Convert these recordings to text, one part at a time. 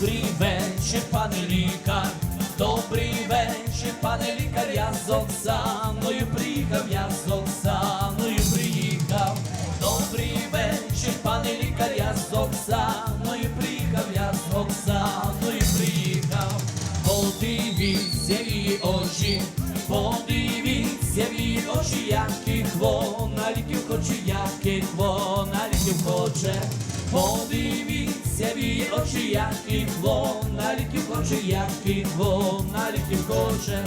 Добрий вечір, пане лікар, добрий вечір, пане лікар, я з Оксаною приїхав, я з Оксаною приїхав. Добрий вечір, пане лікар, я з Оксаною приїхав, я з Оксаною приїхав. Подивіться в її очі, подивіться в її очі, яких вона ліків хоче, яких вона ліків хоче. Подивіться в її очі, яких вона ліків хоче, яких вона ліків хоче.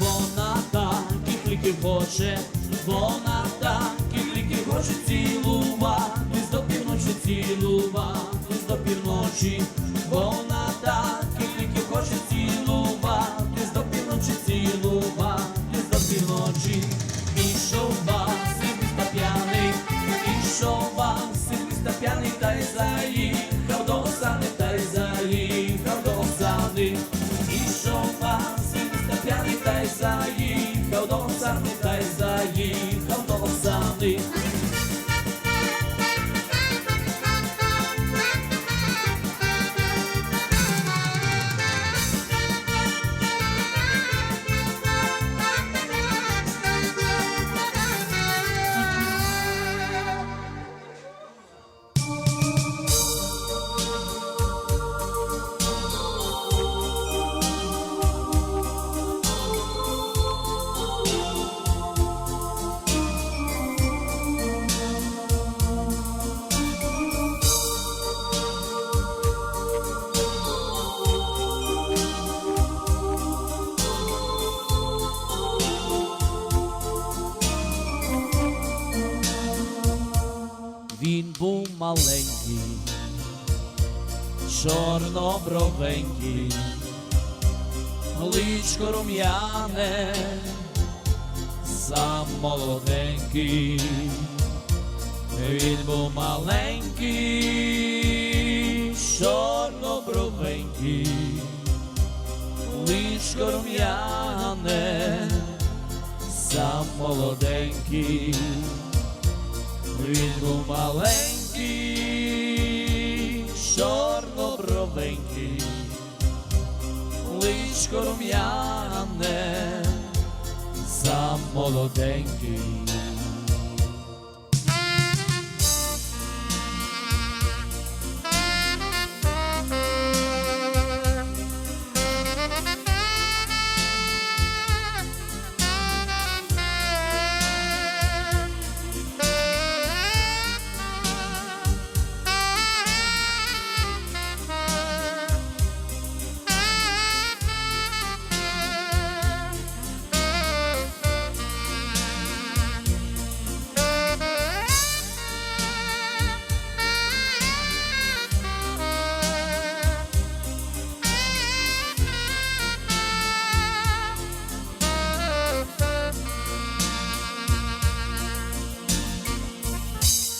Вона таких ліків хоче, вона таких цілува, з до півночі цілувати, з до півночі, Він був маленький, чорнобровенький, личко рум'яне, сам молоденький, він був маленький, чорнобровенький, личко рум'яне, сам молоденький. Він маленький, чорнобровенький, личко рум'яне, сам молоденький.